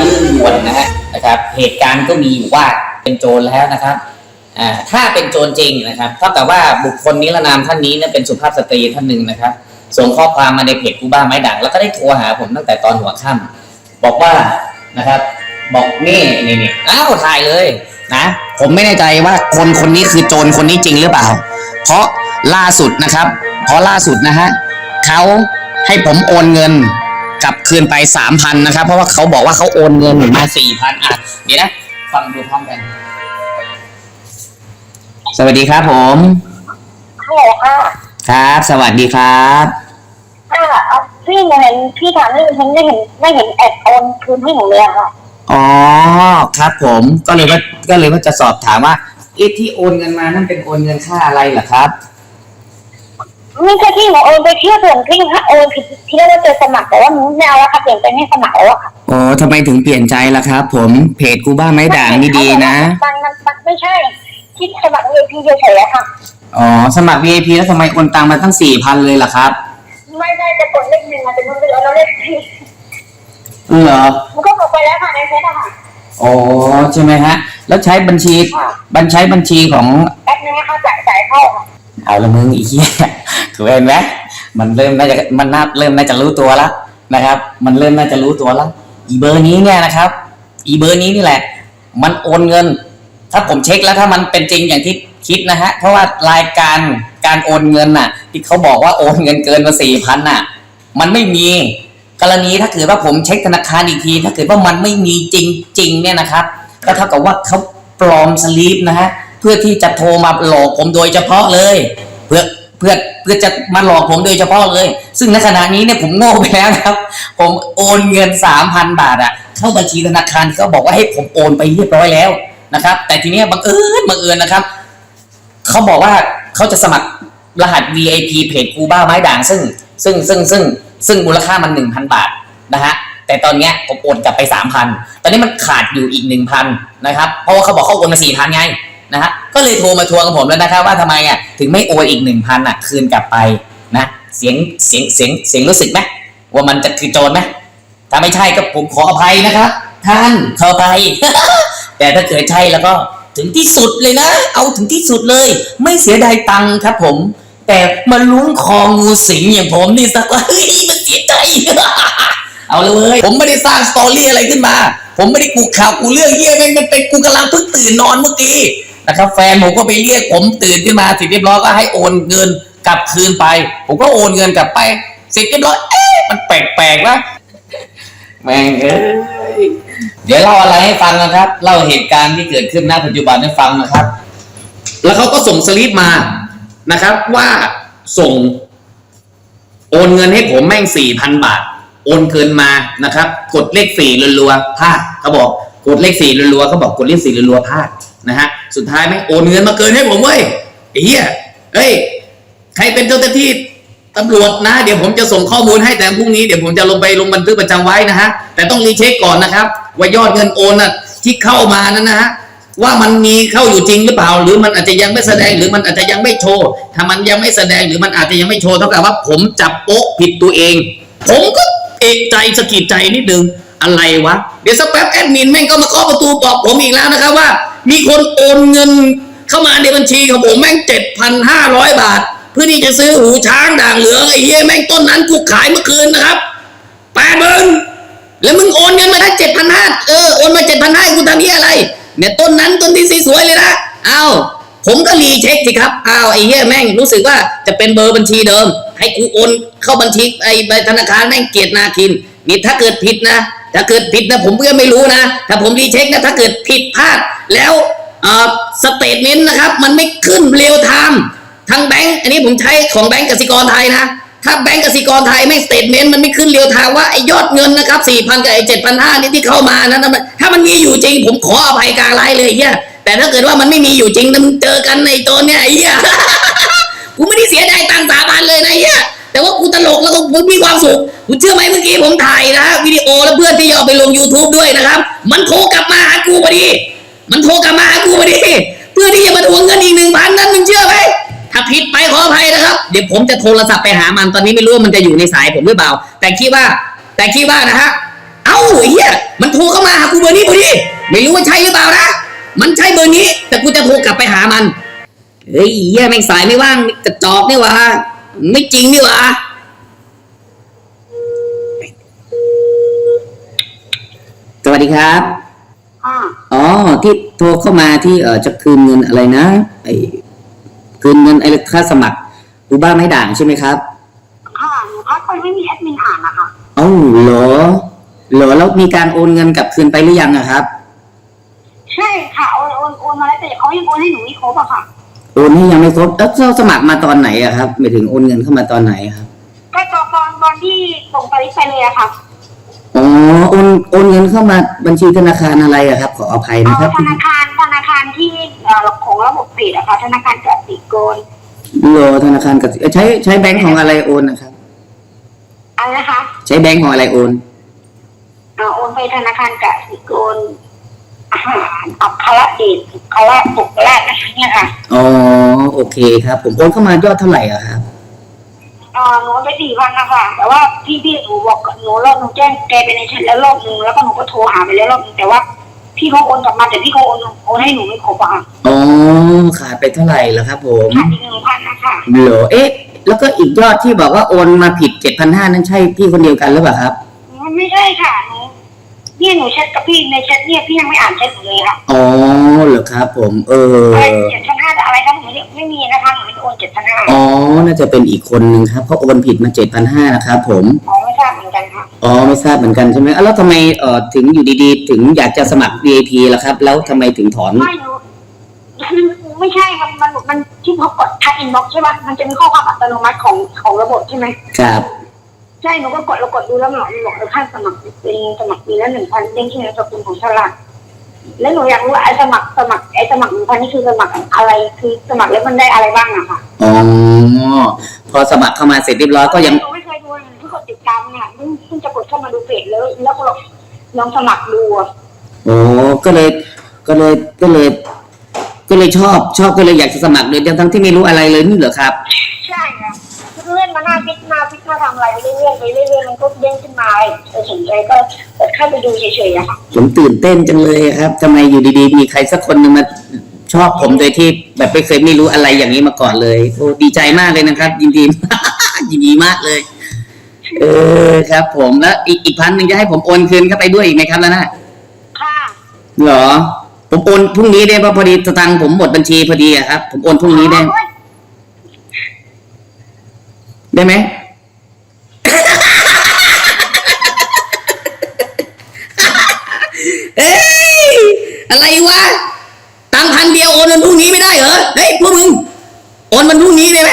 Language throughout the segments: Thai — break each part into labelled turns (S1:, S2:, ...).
S1: เรื่องด่วนนะฮะนะครับ เหตุการณ์ก็มีอยู่ว่าเป็นโจรแล้วนะครับถ้าเป็นโจรจริงนะครับเท่ากับว่าบุคคลนิรนามท่านนี้เนี่ยเป็นสุภาพสตรีท่านหนึ่งนะครับ ส่งข้อความมาในเพจกูบ้าไม้ด่างแล้วก็ได้โทรหาผมตั้งแต่ตอนหัวค่ำบอกว่านะครับ บอกนี่นี่นี่อ้าวถ่ายเลยนะ ผมไม่แน่ใจว่าคนคนนี้คือโจรคนนี้จริงหรือเปล่า เพราะล่าสุดนะครับ เพราะล่าสุดนะฮะเขาให้ผมโอนเงิน กลับคืนไปสามพันนะครับ เพราะว่าเขาบอกว่าเขาโอนเงินมาสี่พันอะเดี๋ยวนะ ฟังดูพร้อมกัน สวัสดีครับผม
S2: ฮัลโหลค่ะ
S1: ครับ สวัสดีครับ
S2: ค่ะเอาพี่เห็นพี่ถามเรื่องฉันไม่เห็นไม่เห็นแอดโอนคืนให้หนูเลยอะค่ะ
S1: อ๋อครับผมก็เลยว่าก็เลยว่าจะสอบถามว่าเอ๊ะที่โอนเงินมานั่นเป็นโอนเงินค่าอะไรเหรอครับ
S2: ไม่ใช่ที่หนูโอนไปเที่ยวส่วนที่โอนผิดที่เรียกว่าเจอสมัครแต่ว่าหนูไม่เอาแล้วค่ะเปลี่ยนเป็นให้สมัครแล้วอะค่ะ
S1: อ๋อทำไมถึงเปลี่ยนใจล่ะครับ ผมเพจกูบ้าไม้ด่างนี่ดีนะ
S2: มันมันมันไม่ใช่ที่สมัคร VIP เฉยๆอะค่ะ
S1: อ๋อสมัคร VIP แล้วทำไมโอนตังมาตั้งสี่พันเลยล่ะครับ
S2: ไม่ได้จะกดเลขหนึ่งอะแต่มันเป็นเอาเลขที่
S1: เหรอ
S2: มันก็บอกไปแล้วค่ะในเฟซอะค่ะ
S1: อ๋อใช่ไหมฮะ แล้วใช้บัญชี
S2: ค่ะ
S1: บัญใช้บัญชีของ
S2: แอดนึงนะคะจ่ายจ่ายเข้าค่ะ
S1: เอาละมึงอีกเหี้ยคือเห็นไหมมันเริ่มน่าจะมันน่าเริ่มน่าจะรู้ตัวแล้วนะครับ มันเริ่มน่าจะรู้ตัวแล้วอีเบอร์นี้เนี่ยนะครับ อีเบอร์นี้นี่แหละ มันโอนเงิน ถ้าผมเช็คแล้วถ้ามันเป็นจริงอย่างที่คิดนะฮะเพราะว่ารายการการโอนเงินน่ะ ที่เขาบอกว่าโอนเงินเกินมาสี่พันน่ะ มันไม่มีกรณีถ้าเกิดว่าผมเช็คธนาคารอีกที ถ้าเกิดว่ามันไม่มีจริงๆเนี่ยนะครับ ก็เท่ากับว่าเขาปลอมสลีปนะฮะ พื่อที่จะโทรมาหลอกผมโดยเฉพาะเลย เพื่อเพื่อเพื่อจะมาหลอกผมโดยเฉพาะเลย ซึ่งในขณะนี้เนี่ยผมโง่ไปแล้วนะครับ ผมโอนเงินสามพันบาทอะเข้าบัญชีธนาคารเขาบอกว่าให้ผมโอนไปเรียบร้อยแล้วนะครับ แต่ทีนี้บังเอิญบังเอิญนะครับเขาบอกว่าเขาจะสมัครรหัส VIP เพจกูบ้าไม้ด่างซึ่ง ซึ่งซึ่งซึ่งซึ่งมูลค่ามันหนึ่งพันบาทนะฮะแต่ตอนเนี้ยผมโอนกลับไปสามพันตอนนี้มันขาดอยู่อีกหนึ่งพันนะครับ เพราะว่าเขาบอกเขาโอนมาสี่พันไง นะฮะก็เลยโทรมาทวงกับผมแล้วนะครับว่าทำไมอะถึงไม่โอนอีกหนึ่งพันอะคืนกลับไปนะเสียงเสียงเสียงเสียงรู้สึกไหมว่ามันจะคือโจรไหมถ้าไม่ใช่ก็ผมขออภัยนะครับ ท่านขออภัยแต่ถ้าเกิดใช่แล้วก็ถึงที่สุดเลยนะ เอาถึงที่สุดเลย ไม่เสียดายตังค์ครับผม แต่มาลุ้นคองูสิงอย่างผมนี่สักว่าเฮ้ยมันเสียใจเอาเลยเว้ยผมไม่ได้สร้างสตอรี่อะไรขึ้นมา ผมไม่ได้กูข่าวกูเรื่องเยี่ยแม่งมันเป็นกูกำลังเพิ่งตื่นนอนเมื่อกี้ นะครับแฟนผมก็ไปเรียกผมตื่นขึ้นมาสร็จเรียบร้อยก็ให้โอนเงินกลับคืนไป ผมก็โอนเงินกลับไปสร็จเรียบร้อยเอ๊ะมันแปลกๆวะแม่งเอ้ยเดี๋ยวเล่าอะไรให้ฟังนะครับเล่าเหตุการณ์ที่เกิดขึ้นณปัจจุบันให้ฟังนะครับ แล้วเขาก็ส่งสลิปมานะครับ ว่าส่ง โอนเงินให้ผมแม่งสี่พันบาท โอนเกินมานะครับ กดเลขสี่รัวๆพลาดเขาบอก กดเลขสี่รัวๆเขาบอกกดเลขสี่รัวๆพลาด นะฮะสุดท้ายแม่งโอนเงินมาเกินให้ผมเว้ยไอ้เหี้ยเฮ้ยใครเป็นเจ้าหน้าที่ตำรวจนะ เดี๋ยวผมจะส่งข้อมูลให้แต่พรุ่งนี้เดี๋ยวผมจะลงไปลงบันทึกประจำไว้นะฮะแต่ต้องรีเช็คก่อนนะครับ ว่ายอดเงินโอนน่ะที่เข้ามานั้นนะฮะว่ามันมีเข้าอยู่จริงหรือเปล่า หรือมันอาจจะยังไม่แสดงหรือมันอาจจะยังไม่โชว์ ถ้ามันยังไม่แสดงหรือมันอาจจะยังไม่โชว์เท่ากับว่าผมจับโป๊ะผิดตัวเอง ผมก็เอกใจสะกิดใจนิดนึง อะไรวะ เดี๋ยวสักแป๊บแอดมินแม่งก็มาเคาะประตูบอกผมอีกแล้วนะครับว่า มีคนโอนเงินเข้ามาในบัญชีของผมแม่งเจ็ดพันห้าร้อยบาท เพื่อที่จะซื้อหูช้างด่างเหลืองไอ้เหี้ยแม่งต้นนั้นกูขายเมื่อคืนนะครับแปดหมื่นแล้วมึงโอนเงินมาได้เจ็ดพันห้าเออโอนมาเจ็ดพันห้ากูทำเหี้ยอะไร เนี่ยต้นนั้นต้นที่สวยเลยนะเอาผมก็รีเช็คสิครับอ้าวไอ้เหี้ยแม่งรู้สึกว่าจะเป็นเบอร์บัญชีเดิม ให้กูโอนเข้าบัญชีไอ้ใบธนาคารแม่งเกียรตินาคินนี่ถ้าเกิดผิดนะ ถ้าเกิดผิดนะผมก็ไม่รู้นะ ถ้าผมรีเช็คนะถ้าเกิดผิดพลาดแล้วสเตทเมนต์นะครับ มันไม่ขึ้นเรียลไทม์ทางแบงก์อันนี้ผมใช้ของแบงก์กสิกรไทยนะ ถ้าแบงก์กสิกรไทยไม่สเตทเมนต์มันไม่ขึ้นเรียวทางว่าไอ้ยอดเงินนะครับสี่พันกับไอ้เจ็ดพันห้านี่ที่เข้ามานะนะมันถ้ามันมีอยู่จริง ผมขออภัยกลางไลฟ์เลยไอ้เหี้ยแต่ถ้าเกิดว่ามันไม่มีอยู่จริงมึงเจอกันในตัวเนี่ยไอ้เหี้ยกูไม่ได้เสียดายตังค์สามพันเลยนะไอ้เหี้ย แต่ว่ากูตลกแล้วก็กูมีความสุขกูเชื่อไหมเมื่อกี้ผมถ่ายนะวิดีโอแล้วเพื่อนที่เอาไปลง YouTube ด้วยนะครับ มันโทรกลับมาหากูพอดี มันโทรกลับมาหากูพอดี เพื่อที่จะมาทวงเงินอีกหนึ่งพันนั้นมึงเชื่อไหมถ้าผิดไปขออภัยนะครับ เดี๋ยวผมจะโทรศัพท์ไปหามันตอนนี้ไม่รู้ว่ามันจะอยู่ในสายผมหรือเปล่า แต่คิดว่า แต่คิดว่านะฮะเอ้าไอ้เหี้ยมันโทรเข้ามาหากูเบอร์นี้พอดี ไม่รู้ว่าใช่หรือเปล่านะมันใช่เบอร์นี้ แต่กูจะโทรกลับไปหามันเฮ้ยเหี้ยแม่งสายไม่ว่างกระจอกนี่หวะ ไม่จริงนี่หวะสวัสดีครับ
S2: อ่า
S1: อ๋อที่โทรเข้ามาที่เออจะคืนเงินอะไรนะไอ้คืนเงินไอ้ค่าสมัครดูบ้าไม่ด่างใช่ไหมครับ
S2: ค่ะหนูทักไปไม่มีแอดมินอ่านนะคะ
S1: เอ้าเหรอเหรอแล้วมีการโอนเงินกลับคืนไปหรือยังอะครับ
S2: ใช่ค่ะโอนโอนโอนมาแล้วแต่เขายังโอนให้หนูไม่ครบอะค่ะ
S1: โอนให้ยังไม่ครบแล้วเราสมัครมาตอนไหนอะครับหมายถึงโอนเงินเข้ามาตอนไหนครับ
S2: ก็ตอนตอนตอนที่ส่งไปไปเลยอะค่ะ
S1: อ๋อโอนโอนเงินเข้ามาบัญชีธนาคารอะไรอะครับ ขออภัย
S2: เอา
S1: นะครับ
S2: ธนาคารธนาคารที่เอ่อของระบบเพจอะค่ะ ธนาคารกสิกร
S1: โลธนาคารกสิเอ่อใช้ใช้แบงก์ของอะไรโอนนะครับ
S2: อะไรนะคะ
S1: ใช้แบงก์ของอะไรโอน
S2: เอ่อโอนไปธนาคารกสิกรอาหารอัคระเดชอัคระปุกแรกนะคะเนี่ยค่ะ
S1: อ๋อ โอเคครับ ผมโอนเข้ามายอดเท่าไหร่อะครับ
S2: เอ่อหนูไปสี่พันนะคะแต่ว่าพี่พี่หนูบอกกับหนูรอบหนูแจ้งแกไปในแชทแล้วรอบหนึงแล้วก็หนูก็โทรหาไปแล้วรอบหนึงแต่ว่า พี่เขาโอนกลับมาแต่พี่เขาโอนโอนให้หนูไม่ครบอะค่ะ
S1: อ๋อขาดไปเท่าไหร่แล้วครับ ผม
S2: ขาดอีกหนึ่งพันนะคะ
S1: เหรอเอ๊ะ แล้วก็อีกยอดที่บอกว่าโอนมาผิดเจ็ดพันห้านั้นใช่พี่คนเดียวกันหรือเปล่าครับ
S2: มันไม่ใช่ค่ะหนูเนี่ยหนูแชทกับพี่ในแชทเนี่ยพี่ยังไม่อ่านแชทหนูเลยค่ะ
S1: อ๋อเหรอครับ ผม เออ
S2: อะไรเจ็ดพันห้าอะ ไรครับหนูเนี่ยไม่มีนะคะหนูไม่ได้โอนเจ็ดพันห้า
S1: อ๋อ น่าจะเป็นอีกคนนึงครับเขาโอนผิดมาเจ็ดพันห้านะครับผม
S2: อ๋อไม่ทราบเหมือนกันค่ะ
S1: อ๋อไม่ทราบเหมือนกันใช่ไหมอะแล้วทำไมเอ่อถึงอยู่ดีๆ ถึงอยากจะสมัคร VIP ล่ะครับ แล้วทำไมถึงถอน
S2: ไม่หนูคือไม่ใช่ครับมันมันที่เขากดทักอินบ็อกใช่ป่ะมันจะมีข้อความอัตโนมัติของของระบบใช่ไหม
S1: ครับ
S2: ใช่หนูก็กดเรากดดูแล้วมันบอกมันบอกเราค่าสมัครเป็นสมัครปีละหนึ่งพันเด้งที่ในสกุลของฉลาก แล้วหนูอยากรู้ว่าไอ้สมัครสมัครไอ้สมัครหนึ่งพันนี่คือสมัครอะไรคือสมัครแล้วมันได้อะไรบ้างอะค่ะ
S1: อ๋อพอสมัครเข้ามาเสร็จเรียบร้อยก็ยัง
S2: หนูไม่เคยดูเลยเพิ่งกดติดตามเนี่ยเพิ่งเพิ่งจะกดเข้ามาดูเพจแล้วแล้วก็ลองลองสมัครดูอะ
S1: โอ้ก็เลย ก็เลยก็เลย ก็เลยชอบ ชอบก็เลยอยากจะสมัครเลยทั้งๆที่ไม่รู้อะไรเลยนี่เหรอครับ
S2: ใช่ค่ะคือเล่นมาหน้าฟิ ตหน้าฟิตหน้าทำอะไรไปเรื่อยๆไปเรื่อยๆมันก็เด้งขึ้นมาเออสนใจก็กดเข้าไปดูเฉยๆอะค่ะ
S1: ผมตื่นเต้นจังเลยครับทำไมอยู่ดีๆ มีใครสักคนหนึ่งมาชอบผมโดยที่แบบไม่เคยไม่รู้อะไรอย่างนี้มาก่อนเลยโอ้ดีใจมากเลยนะครับ ยินดี ยินดีมากเลย เออครับ ผมแล้วอีกอีกพันหนึ่งจะให้ผมโอนคืนเข้าไปด้วยอีกไหมครับแล้วนะ
S2: ค่ะ
S1: เหรอ ผมโอนพรุ่งนี้ได้เพราะพอดีสตังค์ผมหมดบัญชีพอดีอะครับ ผมโอนพรุ่งนี้ได้
S2: โอ้ย
S1: ได้ไหม เอ้ย อะไรวะตังพันเดียวโอนมันพรุ่งนี้ไม่ได้เหรอเฮ้ยพวกมึงโอนมันพรุ่งนี้ได้ไหม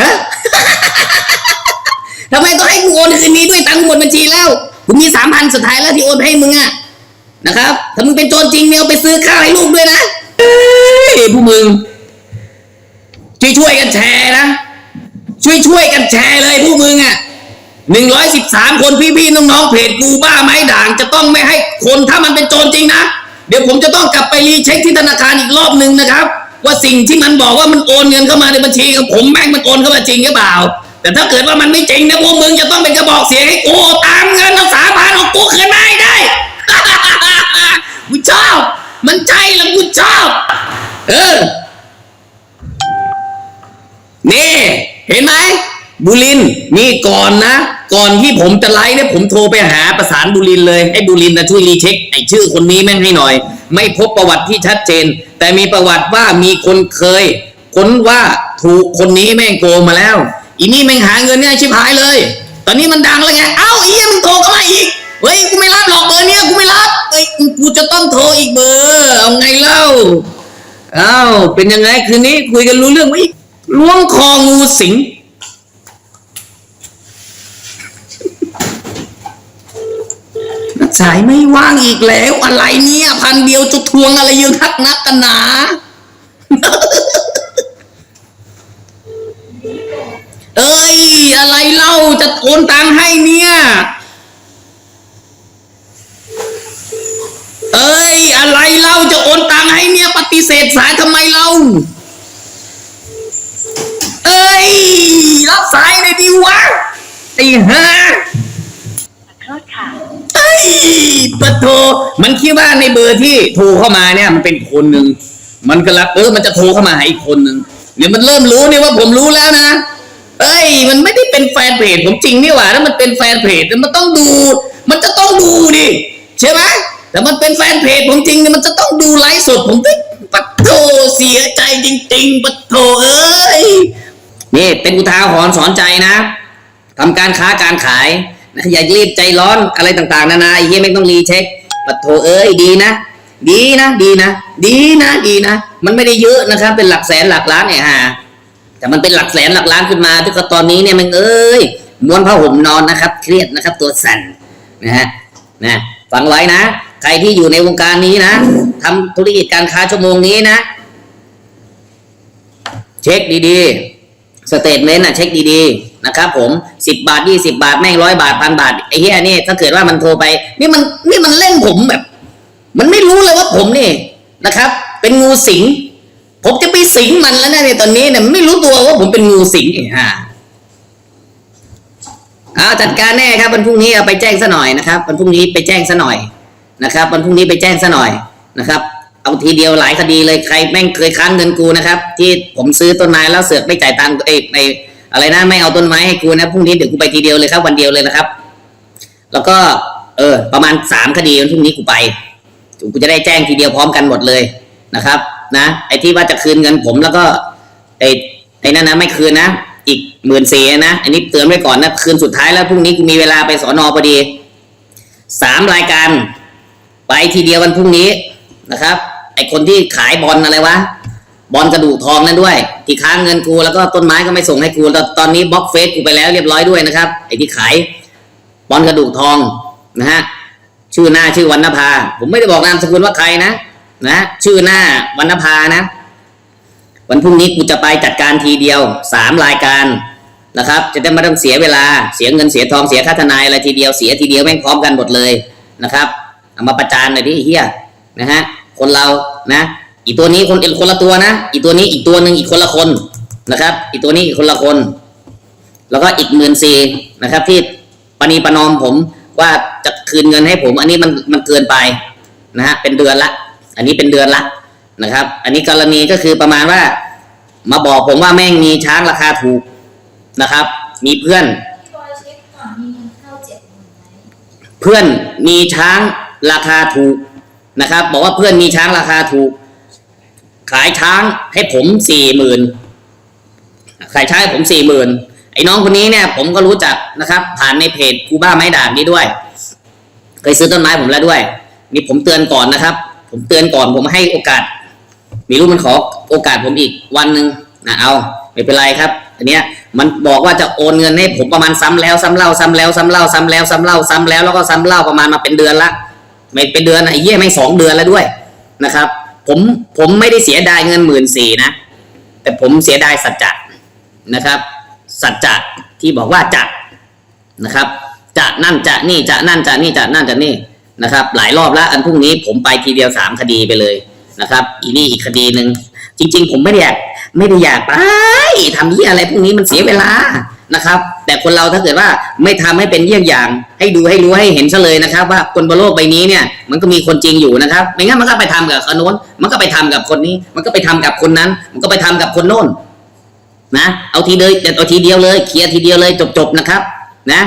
S1: ฮะทำไมต้องให้กูโอนคืนนี้ด้วยตังหมดบัญชีแล้วกูมีสามพันสุดท้ายแล้วที่โอนไปให้มึงอะนะครับถ้ามึงเป็นโจรจริงเนี่ยเอาไปซื้อข้าวให้ลูกด้วยนะเอ้ยพวกมึงช่วยช่วยกันแชร์นะช่วยช่วยกันแชร์เลยพวกมึงอะหนึ่งร้อยสิบสามคนพี่ๆน้องๆเพจกูบ้าไม้ด่างจะต้องไม่ให้คนถ้ามันเป็นโจรจริงนะ เดี๋ยวผมจะต้องกลับไปรีเช็คที่ธนาคารอีกรอบหนึ่งนะครับ ว่าสิ่งที่มันบอกว่ามันโอนเงินเข้ามาในบัญชีของผมแม่งมันโอนเข้ามาจริงหรือเปล่า แต่ถ้าเกิดว่ามันไม่จริงนะพวกมึงจะต้องเป็นกระบอกเสียงให้กูตามเงินเอาสาพานของกูคืนมาให้ได้ กูชอบ มันใจแล้วกูชอบ เออ นี่เห็นไหม บุรินนี่ก่อนนะ ก่อนที่ผมจะไลฟ์เนี่ยผมโทรไปหาประสานบุรินเลยให้บุรินนะช่วยรีเช็คไอชื่อคนนี้แม่งให้หน่อย ไม่พบประวัติที่ชัดเจน แต่มีประวัติว่ามีคนเคย ค้นว่าถูกคนนี้แม่งโกงมาแล้วอีนี่แม่งหาเงินเนี่ยชิบหายเลย ตอนนี้มันดังแล้วไงเอ้าอียมึงโทรเข้ามาอีกเฮ้ยกูไม่รับหรอกเบอร์เนี้ยกูไม่รับเฮ้ยกูจะต้องโทรอีกเบอร์เอาไงเล่าเอ้าเป็นยังไงคืนนี้คุยกันรู้เรื่องไหมล้วงคองูสิง สายไม่ว่างอีกแล้ว อะไรเนี่ย พันเดียวจะทวงอะไรเยอะทักนักกันหนาเอ้ย อะไรเล่าจะโอนตังให้เนี่ย เอ้ย อะไรเล่าจะโอนตังให้เนี่ย ปฏิเสธสายทำไมเล่า เอ้ย รับสายเลยดีวะไอ้ห่า
S2: ขอโทษค่ะ
S1: เอ้ย ปะโทมันคิดว่าในเบอร์ที่โทรเข้ามาเนี่ยมันเป็นคนหนึ่งมันก็รับเออมันจะโทรเข้ามาหาอีกคนหนึ่งเดี๋ยวมันเริ่มรู้เนี่ยว่าผมรู้แล้วนะเอ้ยมันไม่ได้เป็นแฟนเพจผมจริงนี่หว่าถ้ามันเป็นแฟนเพจมันต้องดู มันจะต้องดูดิใช่ไหมแต่มันเป็นแฟนเพจผมจริงเนี่ยมันจะต้องดูไลฟ์สดผมด้วยปะโทเสียใจจริง ๆปะโทเอ้ยนี่เป็นอุทาหรณ์สอนใจนะทำการค้าการขาย อย่ารีบใจร้อนอะไรต่างๆ นานาไอ้เหี้ยไม่ต้องรีเช็คปะโทเอ้ยดีนะ ดีนะดีนะ ดีนะดีนะ มันไม่ได้เยอะนะครับ เป็นหลักแสนหลักล้านเนี่ยฮะแต่มันเป็นหลักแสนหลักล้านขึ้นมาที่ก็ตอนนี้เนี่ยมันเอ้ยม้วนผ้าห่มนอนนะครับ เครียดนะครับ ตัวสั่นนะฮะนะฟังไว้นะ ใครที่อยู่ในวงการนี้นะทำธุรกิจการค้าชั่วโมงนี้นะ เช็คดีๆสเตทเมนต์นะเช็คดีๆ นะครับผมสิบบาทยี่สิบาทแม่งร้อยบาทพันบาทไอ้เหี้ยนี่ถ้าเกิดว่ามันโทรไป นี่มันนี่มันเล่นผมแบบ มันไม่รู้เลยว่าผมนี่นะครับ เป็นงูสิง ผมจะไปสิงมันแล้วนะในตอนนี้เนี่ยไม่รู้ตัวว่าผมเป็นงูสิงไอ้ห่าเอาจัดการแน่ครับวันพรุ่งนี้เอาไปแจ้งซะหน่อยนะครับวันพรุ่งนี้ไปแจ้งซะหน่อยนะครับวันพรุ่งนี้ไปแจ้งซะหน่อยนะครับเอาทีเดียวหลายคดีเลยใครแม่งเคยค้างเงินกูนะครับ ที่ผมซื้อต้นไม้แล้วเสือกไม่จ่ายตังค์เอ้ไอะไรนะไม่เอาต้นไม้ให้กูนะพรุ่งนี้เดี๋ยวกูไปทีเดียวเลยครับ วันเดียวเลยนะครับ แล้วก็ เออ ประมาณสามคดีวันพรุ่งนี้กูไปกูจะได้แจ้งทีเดียวพร้อมกันหมดเลยนะครับ นะไอ้ที่ว่าจะคืนเงินผมแล้วก็ไอ้ไอ้นั่นนะไม่คืนนะอีกหมื่นสี่นะอันนี้เตือนไว้ก่อนนะคืนสุดท้ายแล้วพรุ่งนี้กูมีเวลาไปสอนอพอดีสามรายการ ไปทีเดียววันพรุ่งนี้นะครับ ไอคนที่ขายบอลอะไรวะ บอลกระดูกทองนั่นด้วย ที่ค้างเงินกูแล้วก็ต้นไม้ก็ไม่ส่งให้กูตอนตอนนี้บล็อกเฟซกูไปแล้วเรียบร้อยด้วยนะครับไอ้ที่ขายบอลกระดูกทองนะฮะชื่อหน้าชื่อวรรณภา ผมไม่ได้บอกนามสกุลว่าใครนะนะชื่อหน้าวรรณภานะ วันพรุ่งนี้กูจะไปจัดการทีเดียวสามรายการนะครับ จะได้ไม่ต้องเสียเวลาเสียเงินเสียทองเสียค่าทนายอะไรทีเดียวเสียทีเดียวแม่งพร้อมกันหมดเลยนะครับเอามาประจานหน่อยดิไอ้เฮียนะฮะคนเรานะ อีตัวนี้คนคนละตัวนะ อีตัวนี้อีกตัวหนึ่งอีกคนละคนนะครับ อีตัวนี้อีกคนละคน แล้วก็อีกหมื่นสี่นะครับ ที่ปณีประนอมผมว่าจะคืนเงินให้ผม อันนี้มันมันเกินไปนะฮะเป็นเดือนละ อันนี้เป็นเดือนละนะครับ อันนี้กรณีก็คือประมาณว่า มาบอกผมว่าแม่งมีช้างราคาถูกนะครับ มีเพื่อน
S3: เพื่
S1: อนมีช้างราคาถูกนะครับ บอกว่าเพื่อนมีช้างราคาถูก ขายช้างให้ผมสี่หมื่นขายช้างให้ผมสี่หมื่นไอ้น้องคนนี้เนี่ย ผมก็รู้จักนะครับ ผ่านในเพจคูบ้าไม้ด่างนี้ด้วย เคยซื้อต้นไม้ผมแล้วด้วย นี่ผมเตือนก่อนนะครับ ผมเตือนก่อนผมให้โอกาส มีรู้มันขอโอกาสผมอีกวันหนึ่งนะเอาไม่เป็นไรครับอันเนี้ยมันบอกว่าจะโอนเงินให้ผมประมาณซ้ำแล้วซ้ำเล่าซ้ำแล้วซ้ำเล่าซ้ำแล้วซ้ำเล่าซ้ำแล้วแล้วก็ซ้ำเล่าประมาณมาเป็นเดือนละไม่เป็นเดือนนะไอ้เหี้ยไม่สองเดือนแล้วด้วยนะครับ ผมผมไม่ได้เสียดายเงินหมื่นสี่นะ แต่ผมเสียดายสัจจะนะครับ สัจจะที่บอกว่าจะนะครับ จะนั่นจะนี่จะนั่นจะนี่จะนั่นจะนี่นะครับ หลายรอบแล้วอันพรุ่งนี้ผมไปทีเดียวสามคดีไปเลยนะครับ อีนี่อีกคดีหนึ่งจริง ๆ ผมไม่ได้อยากไม่ได้อยากไปทำที่อะไรพวกนี้มันเสียเวลา นะครับ แต่คนเราถ้าเกิดว่าไม่ทำให้เป็นเยี่ยงอย่าง ให้ดูให้รู้ให้เห็นซะเลยนะครับ ว่าคนบนโลกใบนี้เนี่ย มันก็มีคนจริงอยู่นะครับ ไม่งั้นมันก็ไปทำกับคนโน้น มันก็ไปทำกับคนนี้ มันก็ไปทำกับคนนั้น มันก็ไปทำกับคนโน้นนะ เอาทีเดียวเอาทีเดียวเลยเคลียร์ทีเดียวเลยจบๆนะครับ นะ